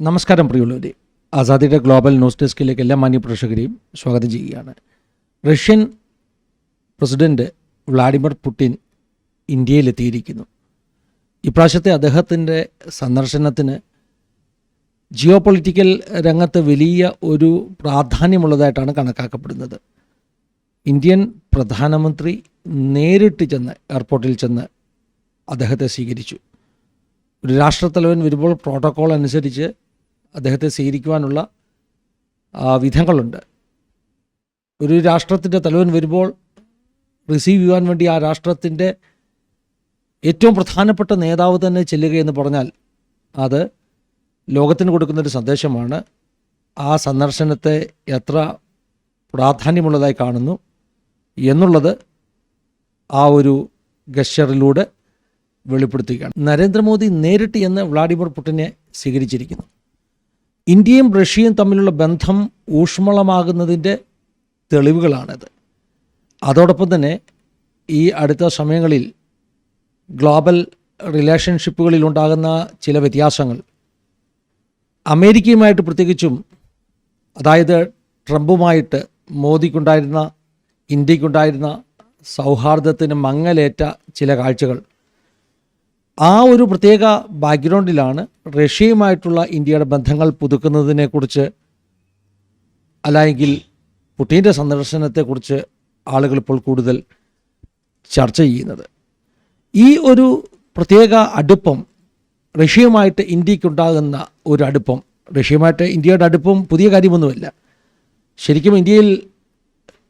നമസ്കാരം പ്രിയുള്ളവരെ ആസാദിയുടെ global news ഡെസ്കിലേക്ക് എല്ലാ മാന്യ പ്രേക്ഷകരെയും സ്വാഗതം ചെയ്യുകയാണ്. റഷ്യൻ പ്രസിഡന്റ് വ്ളാഡിമിർ പുടിൻ ഇന്ത്യയിലെത്തിയിരിക്കുന്നു. ഇപ്രാവശ്യത്തെ അദ്ദേഹത്തിന്റെ സന്ദർശനത്തിന് ജിയോ പൊളിറ്റിക്കൽ രംഗത്ത് വലിയ ഒരു പ്രാധാന്യമുള്ളതായിട്ടാണ് കണക്കാക്കപ്പെടുന്നത്. ഇന്ത്യൻ പ്രധാനമന്ത്രി നേരിട്ട് ചെന്ന് എയർപോർട്ടിൽ ചെന്ന് അദ്ദേഹത്തെ സ്വീകരിച്ചു. ഒരു രാഷ്ട്രത്തലവൻ വരുമ്പോൾ പ്രോട്ടോക്കോൾ അനുസരിച്ച് അദ്ദേഹത്തെ സ്വീകരിക്കുവാനുള്ള വിധങ്ങളുണ്ട്. ഒരു രാഷ്ട്രത്തിന്റെ തലവൻ വരുമ്പോൾ റിസീവ് ചെയ്യുവാൻ വേണ്ടി ആ രാഷ്ട്രത്തിന്റെ ഏറ്റവും പ്രധാനപ്പെട്ട നേതാവ് തന്നെ ചെല്ലുകയെന്ന് പറഞ്ഞാൽ അത് ലോകത്തിന് കൊടുക്കുന്നൊരു സന്ദേശമാണ്. ആ സന്ദർശനത്തെ എത്ര പ്രാധാന്യമുള്ളതായി കാണുന്നു എന്നുള്ളത് ആ ഒരു ഗഷറിലൂടെ വെളിപ്പെടുത്തുകയാണ്. നരേന്ദ്രമോദി നേരിട്ട് എന്ന് വ്ളാഡിമിർ പുടിനെ സ്വീകരിച്ചിരിക്കുന്നു. ഇന്ത്യയും റഷ്യയും തമ്മിലുള്ള ബന്ധം ഊഷ്മളമാകുന്നതിന്റെ തെളിവുകളാണിത്. അതോടൊപ്പം തന്നെ ഈ അടുത്ത സമയങ്ങളിൽ ഗ്ലോബൽ റിലേഷൻഷിപ്പുകളിൽ ഉണ്ടാകുന്ന ചില വ്യത്യാസങ്ങൾ. അമേരിക്കയുമായിട്ട് പ്രത്യേകിച്ചും അതായത് ട്രംപുമായിട്ട് മോദിക്കുണ്ടായിരുന്ന ഇന്ത്യക്കുണ്ടായിരുന്ന സൗഹാർദ്ദത്തിന് മങ്ങലേറ്റ ചില കാഴ്ചകൾ. ആ ഒരു പ്രത്യേക ബാക്ക്ഗ്രൗണ്ടിലാണ് റഷ്യയുമായിട്ടുള്ള ഇന്ത്യയുടെ ബന്ധങ്ങൾ പുതുക്കുന്നതിനെക്കുറിച്ച് അല്ലെങ്കിൽ പുട്ടീന്റെ സന്ദർശനത്തെക്കുറിച്ച് ആളുകൾ ഇപ്പോൾ കൂടുതൽ ചർച്ച ചെയ്യുന്നത്. ഈ ഒരു പ്രത്യേക അടുപ്പം റഷ്യയുമായിട്ട് ഇന്ത്യക്കുണ്ടാകുന്ന ഒരു അടുപ്പം റഷ്യയുമായിട്ട് ഇന്ത്യയുടെ അടുപ്പം പുതിയ കാര്യമൊന്നുമല്ല. ശരിക്കും ഇന്ത്യയിൽ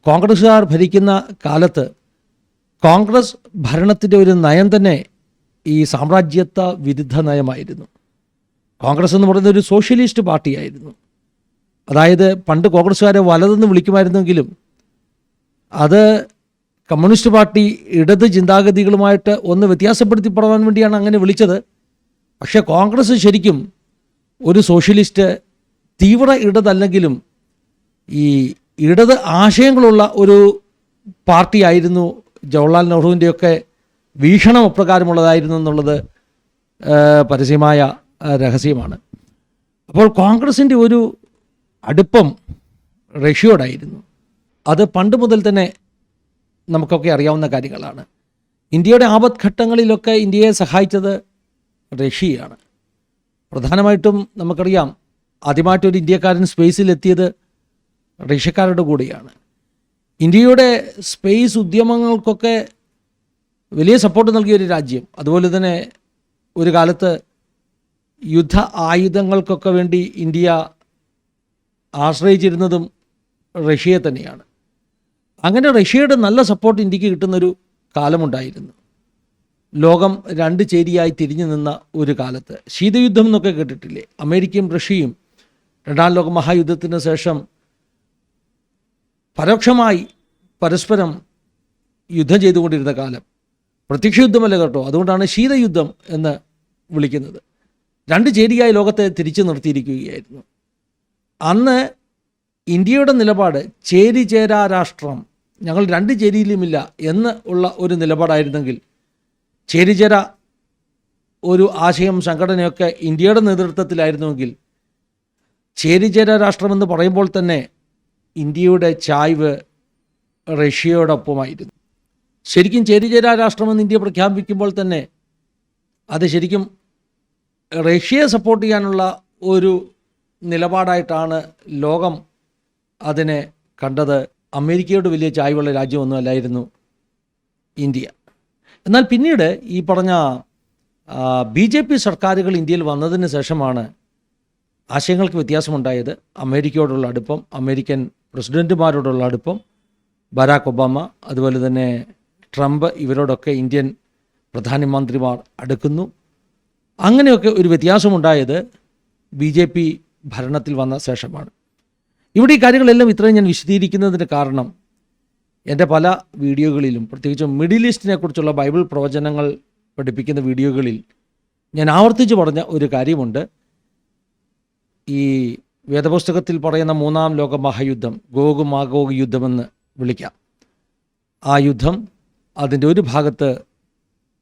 കോൺഗ്രസ്സുകാർ ഭരിക്കുന്ന കാലത്ത് കോൺഗ്രസ് ഭരണത്തിന്റെ ഒരു നയം തന്നെ ഈ സാമ്രാജ്യത്വ വിരുദ്ധ നയമായിരുന്നു. കോൺഗ്രസ് എന്ന് പറയുന്നത് ഒരു സോഷ്യലിസ്റ്റ് പാർട്ടിയായിരുന്നു. അതായത് പണ്ട് കോൺഗ്രസ്സുകാരെ വലതെന്ന് വിളിക്കുമായിരുന്നെങ്കിലും അത് കമ്മ്യൂണിസ്റ്റ് പാർട്ടി ഇടത് ചിന്താഗതികളുമായിട്ട് ഒന്ന് വ്യത്യാസപ്പെടുത്തിപ്പെടാൻ വേണ്ടിയാണ് അങ്ങനെ വിളിച്ചത്. പക്ഷേ കോൺഗ്രസ് ശരിക്കും ഒരു സോഷ്യലിസ്റ്റ് തീവ്ര ഇടതല്ലെങ്കിലും ഈ ഇടത് ആശയങ്ങളുള്ള ഒരു പാർട്ടിയായിരുന്നു ജവഹർലാൽ നെഹ്റുവിന്റെയൊക്കെ വീക്ഷണം അപ്രകാരമുള്ളതായിരുന്നു എന്നുള്ളത് പരസ്യമായ രഹസ്യമാണ്. അപ്പോൾ കോൺഗ്രസിന്റെ ഒരു അടുപ്പം റഷ്യയോടായിരുന്നു. അത് പണ്ട് മുതൽ തന്നെ നമുക്കൊക്കെ അറിയാവുന്ന കാര്യങ്ങളാണ്. ഇന്ത്യയുടെ ആപത് ഘട്ടങ്ങളിലൊക്കെ ഇന്ത്യയെ സഹായിച്ചത് റഷ്യയാണ്. പ്രധാനമായിട്ടും നമുക്കറിയാം ആദ്യമായിട്ടൊരു ഇന്ത്യക്കാരൻ സ്പേസിലെത്തിയത് റഷ്യക്കാരുടെ കൂടെയാണ്. ഇന്ത്യയുടെ സ്പേസ് ഉദ്യമങ്ങൾക്കൊക്കെ വലിയ സപ്പോർട്ട് നൽകിയ ഒരു രാജ്യം. അതുപോലെ തന്നെ ഒരു കാലത്ത് യുദ്ധ ആയുധങ്ങൾക്കൊക്കെ വേണ്ടി ഇന്ത്യ ആശ്രയിച്ചിരുന്നതും റഷ്യയെ തന്നെയാണ്. അങ്ങനെ റഷ്യയുടെ നല്ല സപ്പോർട്ട് ഇന്ത്യയ്ക്ക് കിട്ടുന്നൊരു കാലമുണ്ടായിരുന്നു. ലോകം രണ്ട് ചേരിയായി തിരിഞ്ഞു നിന്ന ഒരു കാലത്ത്. ശീതയുദ്ധം എന്നൊക്കെ കേട്ടിട്ടില്ലേ? അമേരിക്കയും റഷ്യയും രണ്ടാം ലോക മഹായുദ്ധത്തിന് ശേഷം പരോക്ഷമായി പരസ്പരം യുദ്ധം ചെയ്തുകൊണ്ടിരുന്ന കാലം. പ്രത്യക്ഷ യുദ്ധമല്ല കേട്ടോ. അതുകൊണ്ടാണ് ശീതയുദ്ധം എന്ന് വിളിക്കുന്നത്. രണ്ട് ചേരിയായി ലോകത്തെ തിരിച്ചു നിർത്തിയിരിക്കുകയായിരുന്നു. അന്ന് ഇന്ത്യയുടെ നിലപാട് ചേരി ചേരാ രാഷ്ട്രം ഞങ്ങൾ രണ്ട് ചേരിയിലുമില്ല എന്ന് ഉള്ള ഒരു നിലപാടായിരുന്നെങ്കിൽ ചേരിചേര ഒരു ആശയം സംഘടനയൊക്കെ ഇന്ത്യയുടെ നേതൃത്വത്തിലായിരുന്നുവെങ്കിൽ ചേരിചേര രാഷ്ട്രമെന്ന് പറയുമ്പോൾ തന്നെ ഇന്ത്യയുടെ ചായ്വ് റഷ്യയോടൊപ്പമായിരുന്നു. ശരിക്കും ചേരിചേരാ രാഷ്ട്രമെന്ന് ഇന്ത്യ പ്രഖ്യാപിക്കുമ്പോൾ തന്നെ അത് ശരിക്കും റഷ്യയെ സപ്പോർട്ട് ചെയ്യാനുള്ള ഒരു നിലപാടായിട്ടാണ് ലോകം അതിനെ കണ്ടത്. അമേരിക്കയോട് വലിയ ചായ്വുള്ള രാജ്യമൊന്നും അല്ലായിരുന്നു ഇന്ത്യ. എന്നാൽ പിന്നീട് ഈ പറഞ്ഞ ബി ജെ പി സർക്കാരുകൾ ഇന്ത്യയിൽ വന്നതിന് ശേഷമാണ് ആശയങ്ങൾക്ക് വ്യത്യാസമുണ്ടായത്. അമേരിക്കയോടുള്ള അടുപ്പം അമേരിക്കൻ പ്രസിഡന്റുമാരോടുള്ള അടുപ്പം ബരാക് ഒബാമ അതുപോലെ തന്നെ ട്രംപ് ഇവരോടൊക്കെ ഇന്ത്യൻ പ്രധാനമന്ത്രിമാർ അടുക്കുന്നു. അങ്ങനെയൊക്കെ ഒരു വ്യത്യാസമുണ്ടായത് ബി ജെ പി ഭരണത്തിൽ വന്ന ശേഷമാണ്. ഇവിടെ ഈ കാര്യങ്ങളെല്ലാം ഇത്രയും ഞാൻ വിശദീകരിക്കുന്നതിന് കാരണം എന്റെ പല വീഡിയോകളിലും പ്രത്യേകിച്ചും മിഡിൽ ഈസ്റ്റിനെ കുറിച്ചുള്ള ബൈബിൾ പ്രവചനങ്ങൾ പഠിപ്പിക്കുന്ന വീഡിയോകളിൽ ഞാൻ ആവർത്തിച്ച് പറഞ്ഞ ഒരു കാര്യമുണ്ട്. ഈ വേദപുസ്തകത്തിൽ പറയുന്ന മൂന്നാം ലോക മഹായുദ്ധം ഗോഗ് മാഗോഗ് യുദ്ധമെന്ന് വിളിക്കാം. ആ യുദ്ധം അതിന്റെ ഒരു ഭാഗത്ത്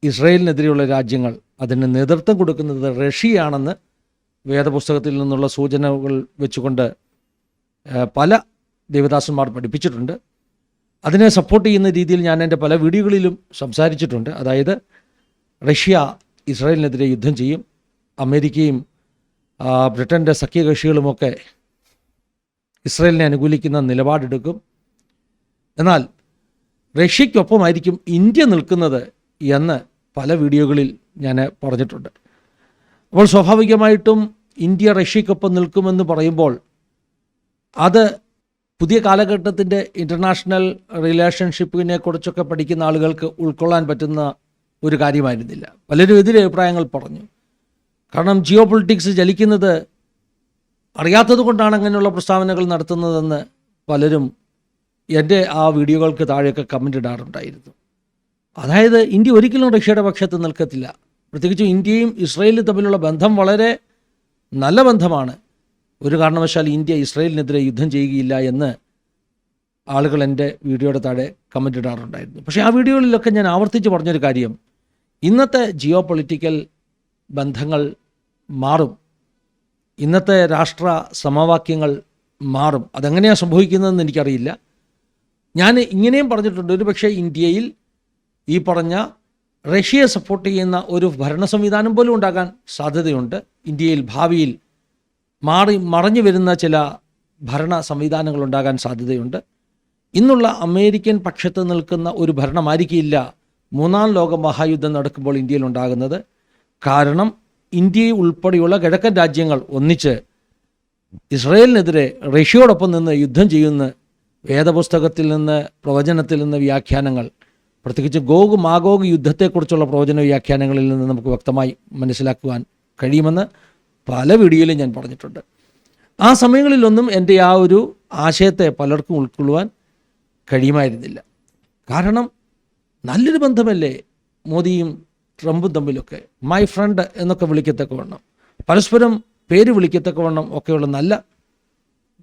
ഇസ്രയേലിനെതിരെയുള്ള രാജ്യങ്ങൾ അതിന് നേതൃത്വം കൊടുക്കുന്നത് റഷ്യയാണെന്ന് വേദപുസ്തകത്തിൽ നിന്നുള്ള സൂചനകൾ വെച്ചുകൊണ്ട് പല ദേവദാസന്മാർ പഠിപ്പിച്ചിട്ടുണ്ട്. അതിനെ സപ്പോർട്ട് ചെയ്യുന്ന രീതിയിൽ ഞാൻ എന്റെ പല വീഡിയോകളിലും സംസാരിച്ചിട്ടുണ്ട്. അതായത് റഷ്യ ഇസ്രായേലിനെതിരെ യുദ്ധം ചെയ്യും. അമേരിക്കയും ബ്രിട്ടന്റെ സഖ്യകക്ഷികളുമൊക്കെ ഇസ്രായേലിനെ അനുകൂലിക്കുന്ന നിലപാടെടുക്കും. എന്നാൽ റഷ്യയ്ക്കൊപ്പമായിരിക്കും ഇന്ത്യ നിൽക്കുന്നത് എന്ന് പല വീഡിയോകളിൽ ഞാൻ പറഞ്ഞിട്ടുണ്ട്. അപ്പോൾ സ്വാഭാവികമായിട്ടും ഇന്ത്യ റഷ്യയ്ക്കൊപ്പം നിൽക്കുമെന്ന് പറയുമ്പോൾ അത് പുതിയ കാലഘട്ടത്തിന്റെ ഇന്റർനാഷണൽ റിലേഷൻഷിപ്പിനെ കുറിച്ചൊക്കെ പഠിക്കുന്ന ആളുകൾക്ക് ഉൾക്കൊള്ളാൻ പറ്റുന്ന ഒരു കാര്യമായിരുന്നില്ല. പലരും എതിരെ അഭിപ്രായങ്ങൾ പറഞ്ഞു. കാരണം ജിയോ പൊളിറ്റിക്സ് ജലിക്കുന്നത് അറിയാത്തത് കൊണ്ടാണ് അങ്ങനെയുള്ള പ്രസ്താവനകൾ നടത്തുന്നതെന്ന് പലരും എന്റെ ആ വീഡിയോകൾക്ക് താഴെയൊക്കെ കമന്റ് ഇടാറുണ്ടായിരുന്നു. അതായത് ഇന്ത്യ ഒരിക്കലും റഷ്യയുടെ പക്ഷത്ത് നിൽക്കത്തില്ല. പ്രത്യേകിച്ചും ഇന്ത്യയും ഇസ്രയേലും തമ്മിലുള്ള ബന്ധം വളരെ നല്ല ബന്ധമാണ്. ഒരു കാരണവശാൽ ഇന്ത്യ ഇസ്രയേലിനെതിരെ യുദ്ധം ചെയ്യുകയില്ല എന്ന് ആളുകൾ എന്റെ വീഡിയോയുടെ താഴെ കമന്റ് ഇടാറുണ്ടായിരുന്നു. പക്ഷേ ആ വീഡിയോകളിലൊക്കെ ഞാൻ ആവർത്തിച്ച് പറഞ്ഞൊരു കാര്യം. ഇന്നത്തെ ജിയോ പൊളിറ്റിക്കൽ ബന്ധങ്ങൾ മാറും. ഇന്നത്തെ രാഷ്ട്ര സമവാക്യങ്ങൾ മാറും. അതെങ്ങനെയാണ് സംഭവിക്കുന്നതെന്ന് എനിക്കറിയില്ല. ഞാൻ ഇങ്ങനെയും പറഞ്ഞിട്ടുണ്ട്. ഒരു പക്ഷേ ഇന്ത്യയിൽ ഈ പറഞ്ഞ റഷ്യയെ സപ്പോർട്ട് ചെയ്യുന്ന ഒരു ഭരണ സംവിധാനം പോലും ഉണ്ടാകാൻ സാധ്യതയുണ്ട്. ഇന്ത്യയിൽ ഭാവിയിൽ മാറി മറഞ്ഞു വരുന്ന ചില ഭരണ സംവിധാനങ്ങൾ ഉണ്ടാകാൻ സാധ്യതയുണ്ട്. ഇന്നുള്ള അമേരിക്കൻ പക്ഷത്ത് നിൽക്കുന്ന ഒരു ഭരണമായിരിക്കില്ല മൂന്നാം ലോക മഹായുദ്ധം നടക്കുമ്പോൾ ഇന്ത്യയിൽ ഉണ്ടാകുന്നത്. കാരണം ഇന്ത്യ ഉൾപ്പെടെയുള്ള കിഴക്കൻ രാജ്യങ്ങൾ ഒന്നിച്ച് ഇസ്രയേലിനെതിരെ റഷ്യയോടൊപ്പം നിന്ന് യുദ്ധം ചെയ്യുന്ന വേദപുസ്തകത്തിൽ നിന്ന് പ്രവചനത്തിൽ നിന്ന് വ്യാഖ്യാനങ്ങൾ. പ്രത്യേകിച്ച് ഗോഗ് മാഗോഗ് യുദ്ധത്തെക്കുറിച്ചുള്ള പ്രവചന വ്യാഖ്യാനങ്ങളിൽ നിന്ന് നമുക്ക് വ്യക്തമായി മനസ്സിലാക്കുവാൻ കഴിയുമെന്ന് പല വീഡിയോയിലും ഞാൻ പറഞ്ഞിട്ടുണ്ട്. ആ സമയങ്ങളിലൊന്നും എന്റെ ആ ഒരു ആശയത്തെ പലർക്കും ഉൾക്കൊള്ളുവാൻ കഴിയുമായിരുന്നില്ല. കാരണം നല്ലൊരു ബന്ധമല്ലേ മോദിയും ട്രംപും തമ്മിലൊക്കെ? മൈ ഫ്രണ്ട് എന്നൊക്കെ വിളിക്കത്തക്കവണ്ണം. പരസ്പരം പേര് വിളിക്കത്തക്കവണ്ണം ഒക്കെയുള്ള നല്ല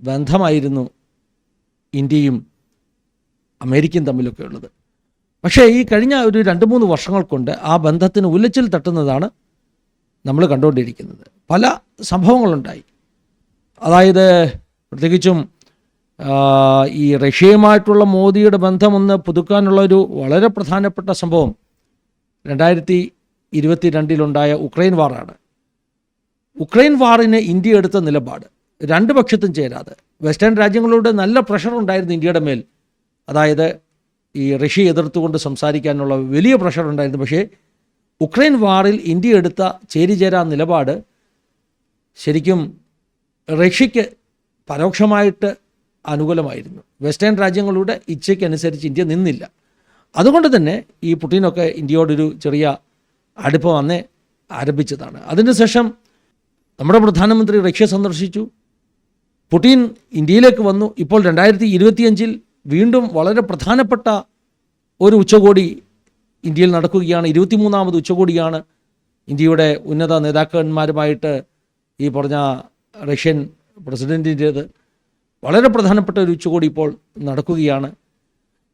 ബന്ധമായിരുന്നു ഇന്ത്യയും അമേരിക്കയും തമ്മിലൊക്കെ ഉള്ളത്. പക്ഷേ ഈ കഴിഞ്ഞ ഒരു രണ്ട് മൂന്ന് വർഷങ്ങൾ കൊണ്ട് ആ ബന്ധത്തിന് ഉലച്ചിൽ തട്ടുന്നതാണ് നമ്മൾ കണ്ടുകൊണ്ടിരിക്കുന്നത്. പല സംഭവങ്ങളുണ്ടായി. അതായത് പ്രത്യേകിച്ചും ഈ റഷ്യയുമായിട്ടുള്ള മോദിയുടെ ബന്ധമൊന്ന് പുതുക്കാനുള്ള ഒരു വളരെ പ്രധാനപ്പെട്ട സംഭവം രണ്ടായിരത്തി ഇരുപത്തി രണ്ടിലുണ്ടായ ഉക്രൈൻ വാറാണ്. ഉക്രൈൻ വാറിന് ഇന്ത്യ എടുത്ത നിലപാട്. രണ്ട് പക്ഷത്തും ചേരാതെ. വെസ്റ്റേൺ രാജ്യങ്ങളോട് നല്ല പ്രഷർ ഉണ്ടായിരുന്നു ഇന്ത്യയുടെ മേൽ. അതായത് ഈ റഷ്യ എതിർത്തുകൊണ്ട് സംസാരിക്കാനുള്ള വലിയ പ്രഷർ ഉണ്ടായിരുന്നു. പക്ഷേ ഉക്രൈൻ വാറിൽ ഇന്ത്യ എടുത്ത ചേരിചേരാ നിലപാട് ശരിക്കും റഷ്യയ്ക്ക് പരോക്ഷമായിട്ട് അനുകൂലമായിരുന്നു. വെസ്റ്റേൺ രാജ്യങ്ങളുടെ ഇച്ഛയ്ക്കനുസരിച്ച് ഇന്ത്യ നിന്നില്ല. അതുകൊണ്ട് തന്നെ ഈ പുടിനൊക്കെ ഇന്ത്യയോടൊരു ചെറിയ അടുപ്പം അന്നേ ആരംഭിച്ചതാണ്. അതിനുശേഷം നമ്മുടെ പ്രധാനമന്ത്രി റഷ്യ സന്ദർശിച്ചു. പുടിൻ ഇന്ത്യയിലേക്ക് വന്നു. ഇപ്പോൾ രണ്ടായിരത്തി ഇരുപത്തിയഞ്ചിൽ വീണ്ടും വളരെ പ്രധാനപ്പെട്ട ഒരു ഉച്ചകോടി ഇന്ത്യയിൽ നടക്കുകയാണ്. ഇരുപത്തിമൂന്നാമത് ഉച്ചകോടിയാണ് ഇന്ത്യയുടെ ഉന്നത നേതാക്കന്മാരുമായിട്ട് ഈ പറഞ്ഞ റഷ്യൻ പ്രസിഡന്റിന്റേത് വളരെ പ്രധാനപ്പെട്ട ഒരു ഉച്ചകോടി ഇപ്പോൾ നടക്കുകയാണ്.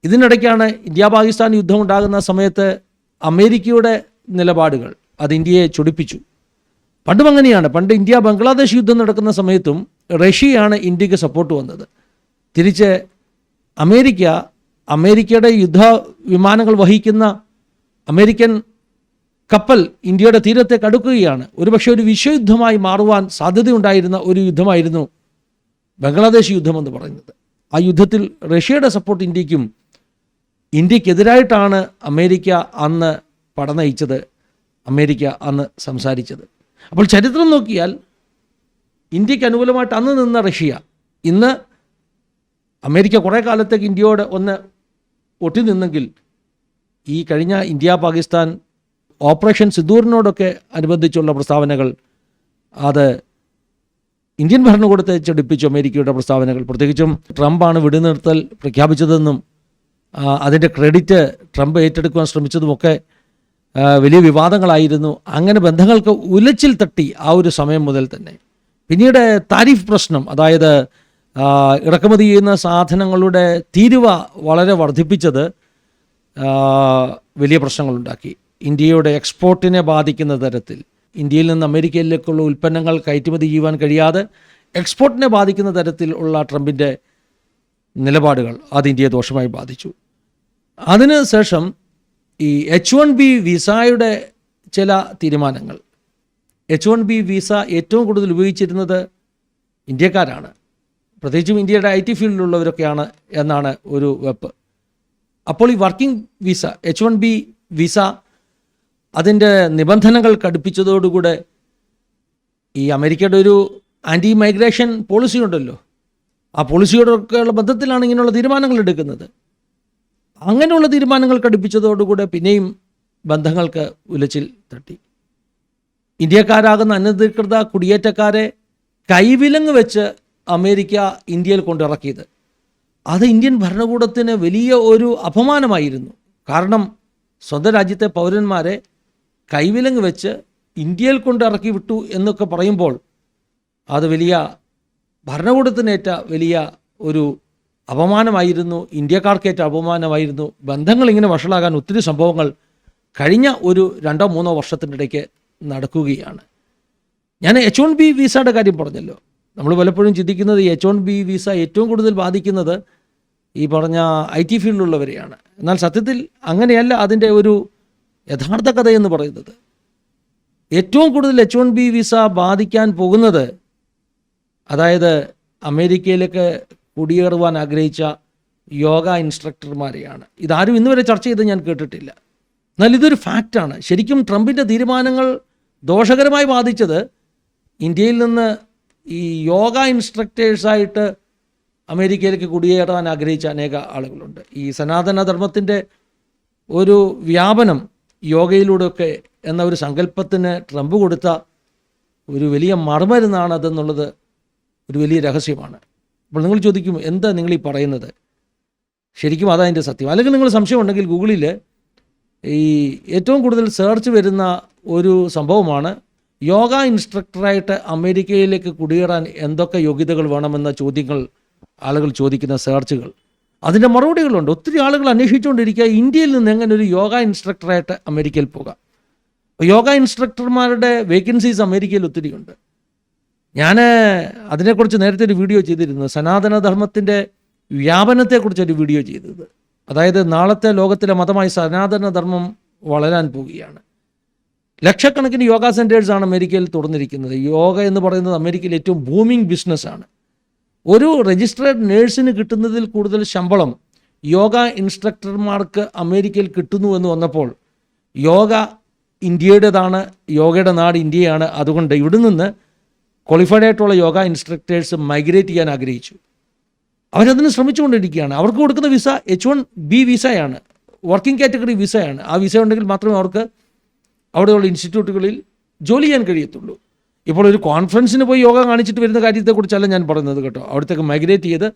ഇതിനിടയ്ക്കാണ് ഇന്ത്യ പാകിസ്ഥാൻ യുദ്ധം ഉണ്ടാകുന്ന സമയത്ത് അമേരിക്കയുടെ നിലപാടുകൾ അത് ഇന്ത്യയെ ചൊടിപ്പിച്ചു. പണ്ടും അങ്ങനെയാണ് പണ്ട് ഇന്ത്യ ബംഗ്ലാദേശ് യുദ്ധം നടക്കുന്ന സമയത്തും റഷ്യയാണ് ഇന്ത്യയ്ക്ക് സപ്പോർട്ട് വന്നത്. തിരിച്ച് അമേരിക്ക അമേരിക്കയുടെ യുദ്ധ വിമാനങ്ങൾ വഹിക്കുന്ന അമേരിക്കൻ കപ്പൽ ഇന്ത്യയുടെ തീരത്തെ അടുക്കുകയാണ് ഒരുപക്ഷെ ഒരു വിശ്വയുദ്ധമായി മാറുവാൻ സാധ്യതയുണ്ടായിരുന്ന ഒരു യുദ്ധമായിരുന്നു ബംഗ്ലാദേശ് യുദ്ധമെന്ന് പറയുന്നത്. ആ യുദ്ധത്തിൽ റഷ്യയുടെ സപ്പോർട്ട് ഇന്ത്യക്കും ഇന്ത്യക്കെതിരായിട്ടാണ് അമേരിക്ക അന്ന് പടനയിച്ചത് അമേരിക്ക അന്ന് സംസാരിച്ചത്. അപ്പോൾ ചരിത്രം നോക്കിയാൽ ഇന്ത്യയ്ക്ക് അനുകൂലമായിട്ട് അന്ന് നിന്ന റഷ്യ ഇന്ന് അമേരിക്ക കുറേ കാലത്തേക്ക് ഇന്ത്യയോട് ഒന്ന് ഒട്ടി നിന്നെങ്കിൽ ഈ കഴിഞ്ഞ ഇന്ത്യ പാകിസ്ഥാൻ ഓപ്പറേഷൻ സിദൂറിനോടൊക്കെ അനുബന്ധിച്ചുള്ള പ്രസ്താവനകൾ അത് ഇന്ത്യൻ ഭരണകൂടത്തെ ചടിപ്പിച്ചു അമേരിക്കയുടെ പ്രസ്താവനകൾ. പ്രത്യേകിച്ചും ട്രംപാണ് വെടിനിർത്തൽ പ്രഖ്യാപിച്ചതെന്നും അതിന്റെ ക്രെഡിറ്റ് ട്രംപ് ഏറ്റെടുക്കുവാൻ ശ്രമിച്ചതുമൊക്കെ വലിയ വിവാദങ്ങളായിരുന്നു. അങ്ങനെ ബന്ധങ്ങൾക്ക് ഉലച്ചിൽ തട്ടി ആ ഒരു സമയം മുതൽ തന്നെ. പിന്നീട് താരിഫ് പ്രശ്നം അതായത് ഇറക്കുമതി ചെയ്യുന്ന സാധനങ്ങളുടെ തീരുവ വളരെ വർദ്ധിപ്പിച്ചത് വലിയ പ്രശ്നങ്ങളുണ്ടാക്കി. ഇന്ത്യയുടെ എക്സ്പോർട്ടിനെ ബാധിക്കുന്ന തരത്തിൽ ഇന്ത്യയിൽ നിന്ന് അമേരിക്കയിലേക്കുള്ള ഉൽപ്പന്നങ്ങൾ കയറ്റുമതി ചെയ്യുവാൻ കഴിയാതെ എക്സ്പോർട്ടിനെ ബാധിക്കുന്ന തരത്തിൽ ഉള്ള ട്രംപിന്റെ നിലപാടുകൾ അത് ഇന്ത്യയെ ദോഷമായി ബാധിച്ചു. അതിന് ശേഷം ഈ എച്ച് വൺ ബി വിസയുടെ ചില തീരുമാനങ്ങൾ എച്ച് വൺ ബി വിസ ഏറ്റവും കൂടുതൽ ഉപയോഗിച്ചിരുന്നത് ഇന്ത്യക്കാരാണ്. പ്രത്യേകിച്ചും ഇന്ത്യയുടെ ഐ ടി ഫീൽഡിലുള്ളവരൊക്കെയാണ് എന്നാണ് ഒരു വെപ്പ്. അപ്പോൾ ഈ working visa H one B visa അതിന്റെ നിബന്ധനകൾ കടുപ്പിച്ചതോടുകൂടെ ഈ അമേരിക്കയുടെ ഒരു ആന്റി മൈഗ്രേഷൻ പോളിസി ഉണ്ടല്ലോ. ആ പോളിസിയോടൊക്കെയുള്ള ബന്ധത്തിലാണ് ഇങ്ങനെയുള്ള തീരുമാനങ്ങൾ എടുക്കുന്നത്. അങ്ങനെയുള്ള തീരുമാനങ്ങൾ കടുപ്പിച്ചതോടുകൂടെ പിന്നെയും ബന്ധങ്ങൾക്ക് ഉലച്ചിൽ തട്ടി. ഇന്ത്യക്കാരാകുന്ന അനധികൃത കുടിയേറ്റക്കാരെ കൈവിലങ്ങ് വെച്ച് അമേരിക്ക ഇന്ത്യയിൽ കൊണ്ടിറക്കിയത്. അത് ഇന്ത്യൻ ഭരണകൂടത്തിന് വലിയ ഒരു അപമാനമായിരുന്നു. കാരണം സ്വന്തം രാജ്യത്തെ പൗരന്മാരെ കൈവിലങ്ങ് വെച്ച് ഇന്ത്യയിൽ കൊണ്ട് ഇറക്കി വിട്ടു എന്നൊക്കെ പറയുമ്പോൾ അത് വലിയ ഭരണകൂടത്തിനേറ്റ വലിയ ഒരു അപമാനമായിരുന്നു. ഇന്ത്യക്കാർക്കേറ്റ അപമാനമായിരുന്നു. ബന്ധങ്ങൾ ഇങ്ങനെ വഷളാകാൻ ഒത്തിരി സംഭവങ്ങൾ കഴിഞ്ഞ ഒരു രണ്ടോ മൂന്നോ വർഷത്തിനിടയ്ക്ക് നടക്കുകയാണ്. ഞാൻ എച്ച് വൺ ബി വിസയുടെ കാര്യം പറഞ്ഞല്ലോ. നമ്മൾ പലപ്പോഴും ചിന്തിക്കുന്നത് എച്ച് വൺ ബി വിസ ഏറ്റവും കൂടുതൽ ബാധിക്കുന്നത് ഈ പറഞ്ഞ ഐ ടി ഫീൽഡിലുള്ളവരെയാണ്. എന്നാൽ സത്യത്തിൽ അങ്ങനെയല്ല അതിന്റെ ഒരു യഥാർത്ഥ കഥയെന്ന് പറയുന്നത്. ഏറ്റവും കൂടുതൽ എച്ച് വൺ ബി വിസ ബാധിക്കാൻ പോകുന്നത് അതായത് അമേരിക്കയിലേക്ക് കുടിയേറുവാൻ ആഗ്രഹിച്ച യോഗ ഇൻസ്ട്രക്ടർമാരെയാണ്. ഇതാരും ഇന്നുവരെ ചർച്ച ചെയ്ത് ഞാൻ കേട്ടിട്ടില്ല. എന്നാൽ ഇതൊരു ഫാക്റ്റാണ് ശരിക്കും ട്രംപിന്റെ തീരുമാനങ്ങൾ ദോഷകരമായി ബാധിച്ചത് ഇന്ത്യയിൽ നിന്ന് ഈ യോഗ ഇൻസ്ട്രക്ടേഴ്സായിട്ട് അമേരിക്കയിലേക്ക് കുടിയേറാൻ ആഗ്രഹിച്ച അനേക ആളുകളുണ്ട്. ഈ സനാതനധർമ്മത്തിന്റെ ഒരു വ്യാപനം യോഗയിലൂടെയൊക്കെ എന്ന ഒരു സങ്കല്പത്തിന് ട്രംപ് കൊടുത്ത ഒരു വലിയ മറുമരുന്നാണ് അതെന്നുള്ളത് ഒരു വലിയ രഹസ്യമാണ്. അപ്പോൾ നിങ്ങൾ ചോദിക്കും എന്താ നിങ്ങൾ ഈ പറയുന്നത്? ശരിക്കും അതതിന്റെ സത്യം. അല്ലെങ്കിൽ നിങ്ങൾ സംശയമുണ്ടെങ്കിൽ ഗൂഗിളിൽ ഈ ഏറ്റവും കൂടുതൽ സെർച്ച് വരുന്ന ഒരു സംഭവമാണ്. യോഗ ഇൻസ്ട്രക്ടറായിട്ട് അമേരിക്കയിലേക്ക് കുടിയേറാൻ എന്തൊക്കെ യോഗ്യതകൾ വേണമെന്ന ചോദ്യങ്ങൾ ആളുകൾ ചോദിക്കുന്ന സെർച്ചുകൾ. അതിന്റെ മറുപടികളുണ്ട്. ഒത്തിരി ആളുകൾ അന്വേഷിച്ചുകൊണ്ടിരിക്കുക. ഇന്ത്യയിൽ നിന്ന് എങ്ങനെ ഒരു യോഗ ഇൻസ്ട്രക്ടറായിട്ട് അമേരിക്കയിൽ പോകാം. യോഗ ഇൻസ്ട്രക്ടർമാരുടെ വേക്കൻസീസ് അമേരിക്കയിൽ ഒത്തിരിയുണ്ട് ഞാൻ അതിനെക്കുറിച്ച് നേരത്തെ ഒരു വീഡിയോ ചെയ്തിരുന്നു. സനാതനധർമ്മത്തിന്റെ വ്യാപനത്തെക്കുറിച്ച് ഒരു വീഡിയോ ചെയ്തത്. അതായത് നാളത്തെ ലോകത്തിലെ മതമായി സനാതനധർമ്മം വളരാൻ പോവുകയാണ്. ലക്ഷക്കണക്കിന് യോഗ സെന്റേഴ്സാണ് അമേരിക്കയിൽ തുറന്നിരിക്കുന്നത്. യോഗ എന്ന് പറയുന്നത് അമേരിക്കയിൽ ഏറ്റവും ബൂമിംഗ് ബിസിനസ്സാണ് ഒരു രജിസ്ട്രേഡ് നേഴ്സിന് കിട്ടുന്നതിൽ കൂടുതൽ ശമ്പളം യോഗ ഇൻസ്ട്രക്ടർമാർക്ക് അമേരിക്കയിൽ കിട്ടുന്നു എന്ന് വന്നപ്പോൾ യോഗ ഇന്ത്യയുടേതാണ് യോഗയുടെ നാട് ഇന്ത്യയാണ്. അതുകൊണ്ട് ഇവിടെ നിന്ന് ക്വാളിഫൈഡ് ആയിട്ടുള്ള യോഗ ഇൻസ്ട്രക്ടേഴ്സ് മൈഗ്രേറ്റ് ചെയ്യാൻ ആഗ്രഹിച്ചു. അവരതിന് ശ്രമിച്ചുകൊണ്ടിരിക്കുകയാണ്. അവർക്ക് കൊടുക്കുന്ന വിസ എച്ച് വൺ ബി വിസയാണ് വർക്കിംഗ് കാറ്റഗറി വിസയാണ് ആ വിസ ഉണ്ടെങ്കിൽ മാത്രമേ അവർക്ക് അവിടെയുള്ള ഇൻസ്റ്റിറ്റ്യൂട്ടുകളിൽ ജോലി ചെയ്യാൻ കഴിയത്തുള്ളൂ. ഇപ്പോൾ ഒരു കോൺഫറൻസിന് പോയി യോഗ കാണിച്ചിട്ട് വരുന്ന കാര്യത്തെക്കുറിച്ചല്ല ഞാൻ പറയുന്നത് കേട്ടോ. അവിടത്തേക്ക് മൈഗ്രേറ്റ് ചെയ്ത്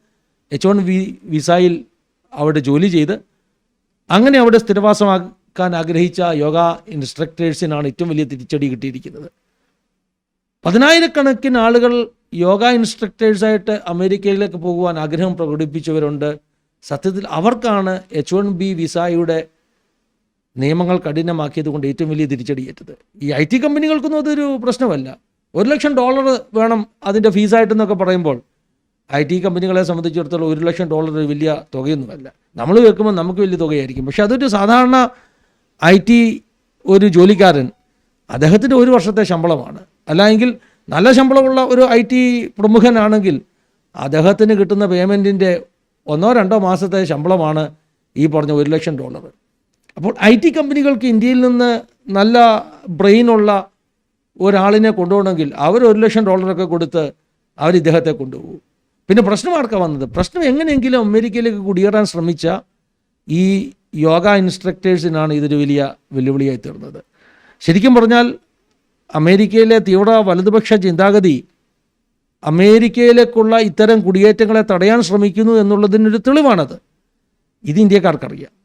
എച്ച് വൺ വി വിസയിൽ അവിടെ ജോലി ചെയ്ത് അങ്ങനെ അവിടെ സ്ഥിരവാസമാക്കാൻ ആഗ്രഹിച്ച യോഗ ഇൻസ്ട്രക്ടേഴ്സിനാണ് ഏറ്റവും വലിയ തിരിച്ചടി കിട്ടിയിരിക്കുന്നത്. പതിനായിരക്കണക്കിന് ആളുകൾ യോഗ ഇൻസ്ട്രക്ടേഴ്സായിട്ട് അമേരിക്കയിലേക്ക് പോകുവാൻ ആഗ്രഹം പ്രകടിപ്പിച്ചവരുണ്ട്. സത്യത്തിൽ അവർക്കാണ് എച്ച് വൺ ബി വിസയുടെ നിയമങ്ങൾ കഠിനമാക്കിയത് കൊണ്ട് ഏറ്റവും വലിയ തിരിച്ചടിയേറ്റത്. ഈ ഐ ടി കമ്പനികൾക്കൊന്നും അതൊരു പ്രശ്നമല്ല. ഒരു ലക്ഷം ഡോളർ വേണം അതിന്റെ ഫീസായിട്ടെന്നൊക്കെ പറയുമ്പോൾ ഐ ടി കമ്പനികളെ സംബന്ധിച്ചിടത്തോളം ഒരു ലക്ഷം ഡോളർ വലിയ തുകയൊന്നുമല്ല. നമ്മൾ കേൾക്കുമ്പോൾ നമുക്ക് വലിയ തുകയായിരിക്കും. പക്ഷെ അതൊരു സാധാരണ ഐ ടി ഒരു ജോലിക്കാരൻ അദ്ദേഹത്തിന്റെ ഒരു വർഷത്തെ ശമ്പളമാണ്. അല്ലെങ്കിൽ നല്ല ശമ്പളമുള്ള ഒരു ഐ ടി പ്രമുഖനാണെങ്കിൽ അദ്ദേഹത്തിന് കിട്ടുന്ന പേയ്മെന്റിന്റെ ഒന്നോ രണ്ടോ മാസത്തെ ശമ്പളമാണ് ഈ പറഞ്ഞ ഒരു ലക്ഷം ഡോളർ. അപ്പോൾ ഐ ടി കമ്പനികൾക്ക് ഇന്ത്യയിൽ നിന്ന് നല്ല ബ്രെയിനുള്ള ഒരാളിനെ കൊണ്ടുപോകണമെങ്കിൽ അവർ ഒരു ലക്ഷം ഡോളറൊക്കെ കൊടുത്ത് അവർ ഇദ്ദേഹത്തെ കൊണ്ടുപോകും. പിന്നെ പ്രശ്നം ആർക്കാണ് വന്നത്? പ്രശ്നം എങ്ങനെയെങ്കിലും അമേരിക്കയിലേക്ക് കുടിയേറാൻ ശ്രമിച്ച ഈ യോഗ ഇൻസ്ട്രക്ടേഴ്സിനാണ് ഇതൊരു വലിയ വെല്ലുവിളിയായി തീർന്നത്. ശരിക്കും പറഞ്ഞാൽ അമേരിക്കയിലെ തീവ്ര വലതുപക്ഷ ചിന്താഗതി അമേരിക്കയിലേക്കുള്ള ഇത്തരം കുടിയേറ്റങ്ങളെ തടയാൻ ശ്രമിക്കുന്നു എന്നുള്ളതിനൊരു തെളിവാണത്. ഇത് ഇന്ത്യക്കാർക്കറിയാം.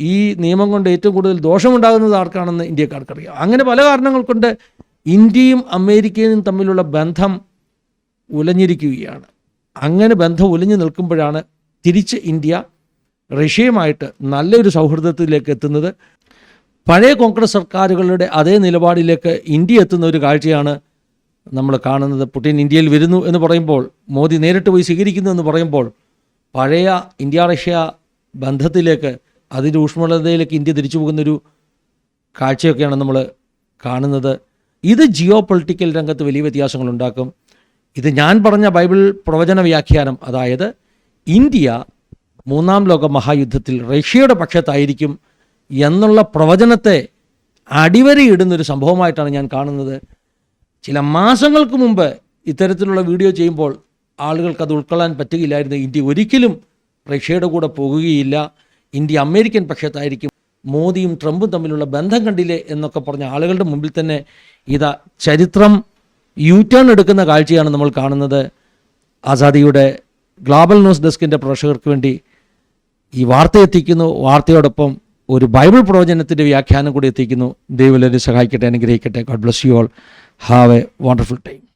ഈ നിയമം കൊണ്ട് ഏറ്റവും കൂടുതൽ ദോഷമുണ്ടാകുന്നത് ആർക്കാണെന്ന് ഇന്ത്യക്കാർക്കറിയാം അങ്ങനെ പല കാരണങ്ങൾ കൊണ്ട് ഇന്ത്യയും അമേരിക്കയും തമ്മിലുള്ള ബന്ധം ഉലഞ്ഞിരിക്കുകയാണ്. അങ്ങനെ ബന്ധം ഉലഞ്ഞു നിൽക്കുമ്പോഴാണ് തിരിച്ച് ഇന്ത്യ റഷ്യയുമായിട്ട് നല്ലൊരു സൗഹൃദത്തിലേക്ക് എത്തുന്നത്. പഴയ കോൺഗ്രസ് സർക്കാരുകളുടെ അതേ നിലപാടിലേക്ക് ഇന്ത്യ എത്തുന്ന ഒരു കാഴ്ചയാണ് നമ്മൾ കാണുന്നത്. പുടിൻ ഇന്ത്യയിൽ വരുന്നു എന്ന് പറയുമ്പോൾ മോദി നേരിട്ട് പോയി സ്വീകരിക്കുന്നു എന്ന് പറയുമ്പോൾ പഴയ ഇന്ത്യ റഷ്യ ബന്ധത്തിലേക്ക് അതിന്റെ ഊഷ്മളതയിലേക്ക് ഇന്ത്യ തിരിച്ചു പോകുന്നൊരു കാഴ്ചയൊക്കെയാണ് നമ്മൾ കാണുന്നത്. ഇത് ജിയോ പൊളിറ്റിക്കൽ രംഗത്ത് വലിയ വ്യത്യാസങ്ങൾ ഉണ്ടാക്കും ഇത് ഞാൻ പറഞ്ഞ ബൈബിൾ പ്രവചന വ്യാഖ്യാനം അതായത് ഇന്ത്യ മൂന്നാം ലോക മഹായുദ്ധത്തിൽ റഷ്യയുടെ പക്ഷത്തായിരിക്കും എന്നുള്ള പ്രവചനത്തെ അടിവരയിടുന്നൊരു സംഭവമായിട്ടാണ് ഞാൻ കാണുന്നത്. ചില മാസങ്ങൾക്ക് മുമ്പ് ഇത്തരത്തിലുള്ള വീഡിയോ ചെയ്യുമ്പോൾ ആളുകൾക്ക് അത് ഉൾക്കൊള്ളാൻ പറ്റുകയില്ലായിരുന്നു. ഇന്ത്യ ഒരിക്കലും റഷ്യയുടെ കൂടെ പോകുകയില്ല. ഇന്ത്യ അമേരിക്കൻ പക്ഷത്തായിരിക്കും മോദിയും ട്രംപും തമ്മിലുള്ള ബന്ധം കണ്ടില്ലേ എന്നൊക്കെ പറഞ്ഞ ആളുകളുടെ മുമ്പിൽ തന്നെ ഇതാ ചരിത്രം യു ടേൺ എടുക്കുന്ന കാഴ്ചയാണ് നമ്മൾ കാണുന്നത്. ആസാദിയുടെ ഗ്ലോബൽ ന്യൂസ് ഡെസ്കിന്റെ പ്രേക്ഷകർക്ക് വേണ്ടി ഈ വാർത്ത എത്തിക്കുന്നു. വാർത്തയോടൊപ്പം ഒരു ബൈബിൾ പ്രവചനത്തിന്റെ വ്യാഖ്യാനം കൂടി എത്തിക്കുന്നു. ദൈവം സഹായിക്കട്ടെ അനുഗ്രഹിക്കട്ടെ. God bless you all have a wonderful time